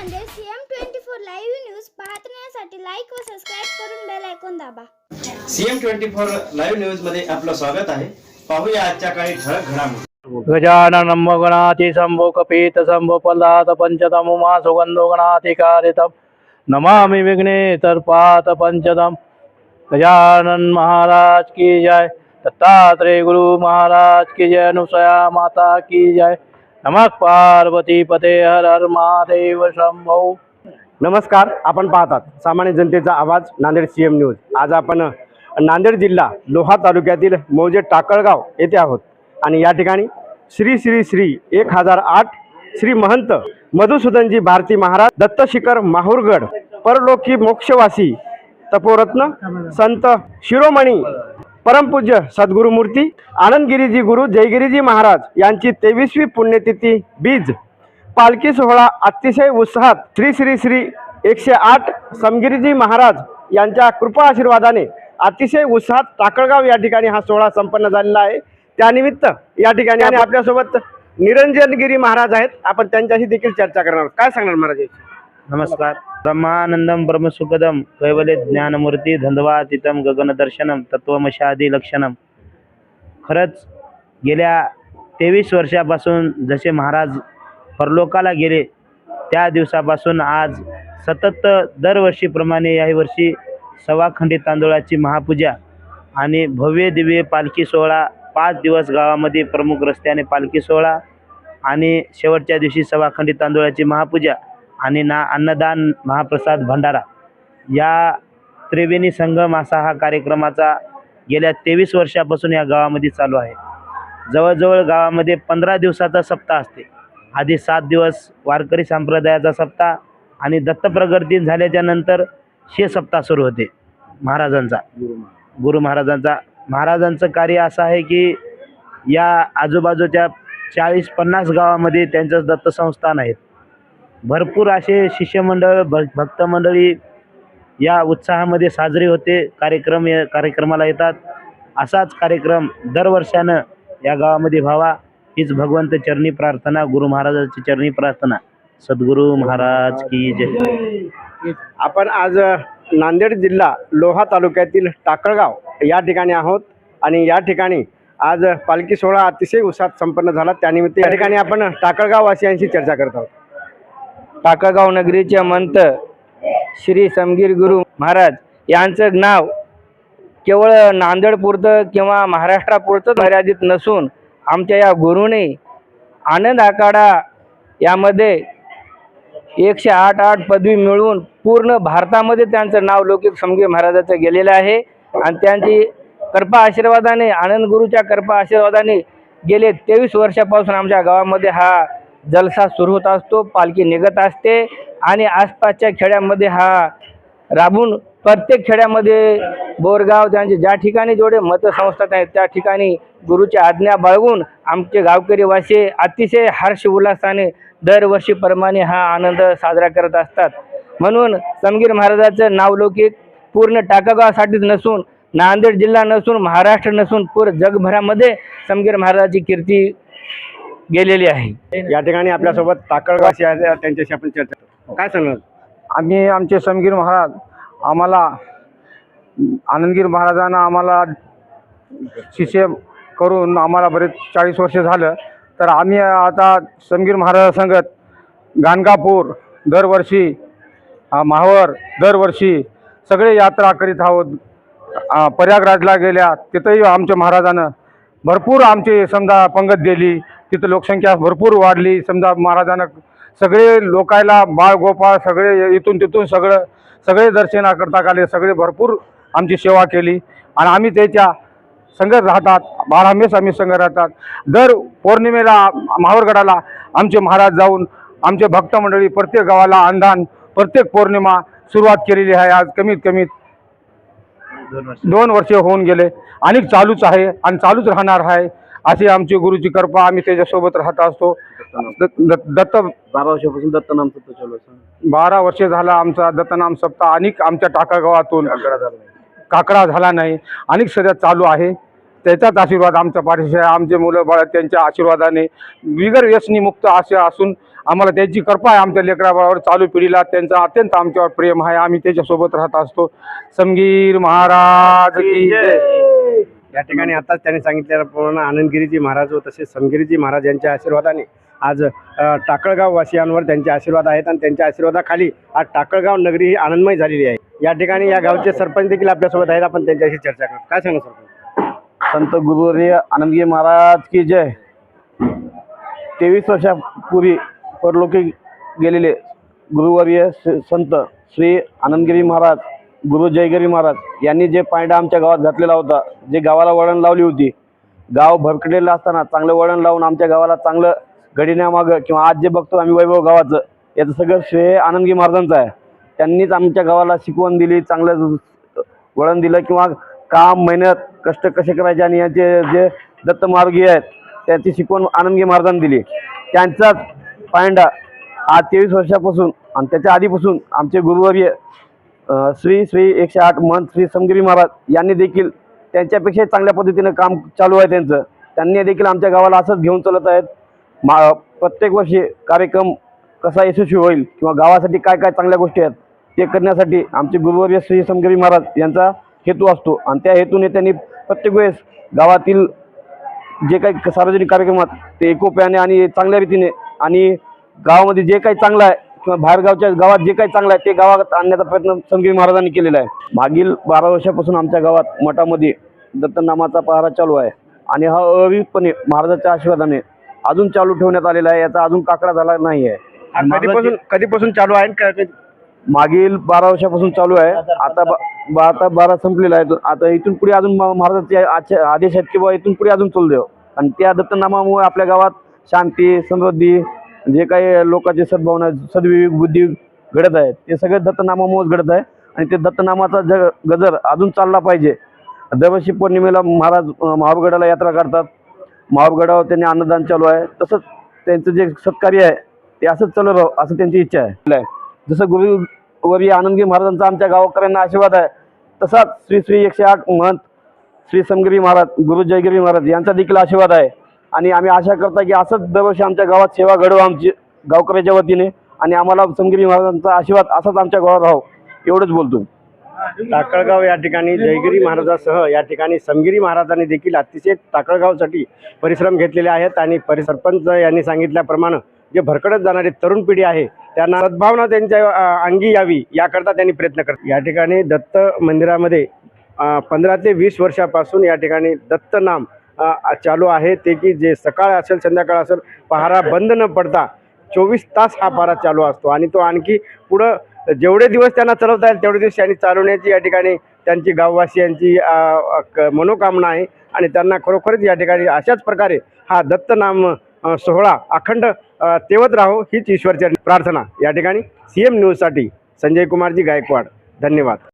Nanded CM twenty four live news पाहण्यासाठी like व subscribe करून बेल ऐकून दाबा. सीएम ट्वेंटी फोर लाईव्ह न्यूजमध्ये आपलं स्वागत आहे. पाहूया आजच्या काही ठळक घडामोडी. गजाननं गणाति शम्भो सुगन्धो नमामि विघ्नेश्वरपात पंचदम. गजानन महाराज की जय. दत्तात्रेय गुरु महाराज की जय. अनुसया माता की जय. नमः पार्वती पते हर हर महादेव शंभो। नमस्कार आपण पाहतात सामान्य जनतेचा आवाज नांदेड सी एम न्यूज आज आपण नांदेड जिल्हा लोहा तालुक्यातील मौजे टाकळगाव येथे आहोत. आणि या ठिकाणी श्री श्री श्री एक हजार आठ श्री महंत मधुसूदनजी भारती महाराज दत्तशिखर माहूरगड परलोकी मोक्षवासी तपोरत्न संत शिरोमणी परमपूज्य सद्गुरुमूर्ती आनंदगिरीजी गुरु जयगिरीजी महाराज यांची तेवीसवी पुण्यतिथी बीज. पालखी सोहळा अतिशय उत्साहात श्री श्री श्री एकशे आठ समगिरीजी महाराज यांच्या कृपा आशीर्वादाने अतिशय उत्साहात टाकळगाव या ठिकाणी हा सोहळा संपन्न झालेला आहे. त्यानिमित्त या ठिकाणी आणि आपल्यासोबत निरंजनगिरी महाराज आहेत. आपण त्यांच्याशी देखील चर्चा करणार. काय सांगणार महाराज नमस्कार. ब्रह्मानंदम ब्रह्मसुखदम कैवल्य ज्ञानमूर्ती धंधवातीतम गगनदर्शनम तत्वमशादी लक्षणम खरंच गेल्या तेवीस वर्षापासून जसे महाराज परलोकाला गेले त्या दिवसापासून आज सतत दरवर्षीप्रमाणे याही वर्षी सवाखंडी तांदूळाची महापूजा आणि भव्य दिव्य पालखी सोहळा पाच दिवस गावामध्ये प्रमुख रस्त्याने पालखी सोहळा आणि शेवटच्या दिवशी सवाखंडी तांदूळाची महापूजा आणि ना अन्नदान महाप्रसाद भंडारा या त्रिवेणी संगम असा हा कार्यक्रमाचा गेल्या तेवीस वर्षापासून या गावामध्ये चालू आहे. जवळजवळ गावामध्ये पंधरा दिवसाचा सप्ताह असते. आधी सात दिवस वारकरी संप्रदायाचा सप्ताह आणि दत्तप्रगट दिन झाल्याच्यानंतर शे सप्ताह सुरू होते महाराजांचा. गुरु महाराजांचा. महाराजांचं कार्य असं आहे की या आजूबाजूच्या चाळीस पन्नास गावामध्ये त्यांचं दत्तसंस्थान आहेत. भरपूर असे शिष्यमंडळ भ भक्तमंडळी या उत्साहामध्ये साजरे होते. कार्यक्रम या कार्यक्रमाला येतात. असाच कार्यक्रम दरवर्षानं या गावामध्ये व्हावा. हीच भगवंत चरणी प्रार्थना गुरु महाराजाची चरणी प्रार्थना. सद्गुरू महाराज की जय. आपण आज नांदेड जिल्हा लोहा तालुक्यातील टाकळगाव या ठिकाणी आहोत. आणि या ठिकाणी आज पालखी सोहळा अतिशय उत्साहात संपन्न झाला. त्यानिमित्त या ठिकाणी आपण टाकळगाव वासियांशी चर्चा करत आहोत. टाकागाव नगरीचे मंत श्री समगीर गुरु महाराज यांचं नाव केवळ नांदेडपुरतं किंवा महाराष्ट्रापुरतं मर्यादित नसून आमच्या या गुरुने आनंद आखाडा यामध्ये एकशे आठ आठ पदवी मिळवून पूर्ण भारतामध्ये त्यांचं नाव लौकिक समगीर महाराजाचं गेलेलं आहे. आणि त्यांची कृपा आशीर्वादाने आनंद गुरुच्या कृपा आशीर्वादाने गेले तेवीस वर्षापासून आमच्या गावामध्ये हा जलसा सुरू होत असतो पालखी निघत असते आणि आसपासच्या खेड्यामध्ये हा राबून प्रत्येक खेड्यामध्ये बोरगाव त्यांचे ज्या ठिकाणी जेवढे मतसंस्था आहेत त्या ठिकाणी गुरुची आज्ञा बाळगून आमचे गावकरी वासी अतिशय हर्ष उल्हासाने दरवर्षीप्रमाणे हा आनंद साजरा करत असतात. म्हणून समगीर महाराजाचं नावलौकिक पूर्ण टाकागावासाठीच नसून नांदेड जिल्हा नसून महाराष्ट्र नसून पूर्ण जगभरामध्ये समगीर महाराजाची कीर्ती गेलेली आहे. या ठिकाणी आपल्यासोबत टाकळगाव वासी आहेत, त्यांच्याशी आपण चर्चा करू. काय सांगणार? आम्ही आमचे समगीर महाराज आम्हाला आनंदगीर महाराजांना आम्हाला शिष्य करून आम्हाला बरेच चाळीस वर्ष झालं. तर आम्ही आता समगीर महाराजासंगत गाणगापूर दरवर्षी माहवर दरवर्षी सगळे यात्रा करीत आहोत. प्रयागराजला गेल्या तिथंही आमच्या महाराजानं भरपूर आमची समजा पंगत दिली. तिथं लोकसंख्या भरपूर वाढली. समजा महाराजानं सगळे लोकायला बाळ गोपाळ सगळे इथून तिथून सगळं सगळे दर्शना करता आले सगळे भरपूर आमची सेवा केली. आणि आम्ही त्याच्या संगत राहतात बारामेस आम्ही संघ राहतात. दर पौर्णिमेला माहूरगडाला आमचे महाराज जाऊन आमचे भक्त मंडळी प्रत्येक गावाला अंधान प्रत्येक पौर्णिमा सुरुवात केलेली आहे. आज कमीत कमी दोन वर्षे होऊन गेले. आणि चालूच आहे आणि चालूच राहणार आहे. अशी आमची गुरुची कृपा आम्ही त्याच्यासोबत राहत असतो. दत्त बारा वर्षापासून दत्तनाम सत्य चालू आहे बारा वर्षे झाला आमचा दत्तनाम सप्ताह. अनेक आमच्या टाका गावातून काकडा झाला नाही. अनेक सध्या चालू आहे. त्याचाच आशीर्वाद आमच्या पाठीशी आहे. आमचे मुलं बाळ त्यांच्या आशीर्वादाने बिगर व्यसनी मुक्त असे असून आम्हाला त्याची कृपा आहे. आमच्या लेकराबाळावर चालू पिढीला त्यांचं अत्यंत आमच्यावर प्रेम आहे. आम्ही त्याच्यासोबत राहत असतो. समगीर महाराज की जय. या ठिकाणी आताच त्यांनी सांगितल्याप्रमाणे आनंदगिरीजी महाराज व तसेच समगिरीजी महाराज यांच्या आशीर्वादाने आज टाकळगाव वासियांवर त्यांचे आशीर्वाद आहेत आणि त्यांच्या आशीर्वादाखाली आज टाकळगाव नगरी ही आनंदमय झालेली आहे. या ठिकाणी या गावचे सरपंच देखील आपल्यासोबत आहेत. आपण त्यांच्याशी चर्चा करू. काय सांगू सरपंच? संत गुरुवर्य आनंदगिरी महाराज की जय. तेवीस वर्षापूर्वी परलोकी गेलेले गुरुवर्य संत श्री आनंदगिरी महाराज गुरु जयगिरी महाराज यांनी जे पायडा आमच्या गावात घातलेला होता जे गावाला वळण लावली होती गाव भरकटलेलं असताना चांगलं वळण लावून आमच्या गावाला चांगलं घडीण्यामागं किंवा आज जे बघतो आम्ही वैभव गावाचं याचं सगळं श्रेय आनंदगी महाराजांचं आहे. त्यांनीच आमच्या गावाला शिकवण दिली चांगलं वळण दिलं किंवा काम मेहनत कष्ट कसे करायचे आणि याचे जे दत्तमार्गी आहेत त्याची शिकवण आनंदगी महाराजांनी दिली. त्यांचाच पायंडा आज तेवीस वर्षापासून आणि त्याच्या आधीपासून आमचे गुरुवर्य श्री श्री एकशे आठ महंत श्री समगिरी महाराज यांनी देखील त्यांच्यापेक्षा चांगल्या पद्धतीनं काम चालू आहे त्यांचं. त्यांनी देखील आमच्या गावाला असंच घेऊन चालत आहेत. मा प्रत्येक वर्षी कार्यक्रम कसा यशस्वी होईल किंवा गावासाठी काय काय चांगल्या गोष्टी आहेत ते करण्यासाठी आमचे गुरुवर्य श्री समगिरी महाराज यांचा हेतू असतो. आणि त्या हेतूने त्यांनी प्रत्येक वेळेस गावातील जे काही सार्वजनिक कार्यक्रमात ते एकोप्याने आणि चांगल्या रीतीने आणि गावामध्ये जे काही चांगलं आहे बाहेरगावच्या गावात जे काही चांगलं आहे ते गावात आणण्याचा प्रयत्न समगिरी महाराजांनी केलेला आहे. मागील बारा वर्षापासून आमच्या गावात मठामध्ये दत्तनामाचा पहारा चालू आहे. आणि हा अविरतपणे महाराजाच्या आशीर्वादाने अजून चालू ठेवण्यात आलेला आहे. याचा अजून काकडा झाला नाही आहे. कधीपासून कधीपासून चालू आहे मागील बारा वर्षापासून चालू आहे. आता बा- आता बारा संपलेला आहे. आता इथून पुढे अजून महाराजांचे आदेश आहेत किंवा इथून पुढे अजून चालू देव आणि त्या दत्तनामामुळे आपल्या गावात शांती समृद्धी जे काही लोकांची सद्भावना सद्विवेक बुद्धी घडत आहे ते सगळे दत्तनामामुळेच घडत आहे. आणि ते दत्तनामाचा ज गजर अजून चालला पाहिजे. दरवर्षी पौर्णिमेला महाराज महाबगडाला यात्रा करतात महाबगडावर त्यांनी अन्नदान चालू आहे. तसंच त्यांचं जे सत्कार्य आहे ते असंच चालू राहावं असं त्यांची इच्छा आहे. जसं गुरुवर्य आनंदगी महाराजांचा आमच्या गावकऱ्यांना आशीर्वाद आहे तसाच श्री श्री एकशे आठ महंत श्री समगिरी महाराज गुरु जयगिरी महाराज यांचा देखील आशीर्वाद आहे. आणि आम्ही आशा करता की असंच दरवर्षी आमच्या गावात सेवा घडवा आमची गावकऱ्याच्या वतीने. आणि आम्हाला समगिरी महाराजांचा आशीर्वाद असाच आमच्या गावात राहो. एवढंच बोलतो. टाकळगाव या ठिकाणी जयगिरी महाराजासह या ठिकाणी समगिरी महाराजांनी देखील अतिशय टाकळगावसाठी परिश्रम घेतलेले आहेत. आणि परिसरपंच यांनी सांगितल्याप्रमाणे जे भरकडत जाणारी तरुण पिढी आहे त्यांना सद्भावना त्यांच्या अंगी यावी याकरता त्यांनी प्रयत्न करतात या ठिकाणी दत्त मंदिरामध्ये पंधरा ते वीस वर्षापासून या ठिकाणी दत्त नाम चालू आहे ते की जे सकाळ असेल संध्याकाळ असेल पहारा बंद न पडता चोवीस तास हा पहारा चालू असतो. आणि तो आणखी पुढं जेवढे दिवस त्यांना चालवता येईल तेवढे दिवस त्यांनी चालवण्याची या ठिकाणी त्यांची गाववासियांची क- मनोकामना आहे. आणि त्यांना खरोखरच या ठिकाणी अशाच प्रकारे हा दत्तनाम सोहळा अखंड तेवत राहो हीच ईश्वरची प्रार्थना या ठिकाणी सी एम न्यूजसाठी संजय कुमारजी गायकवाड. धन्यवाद.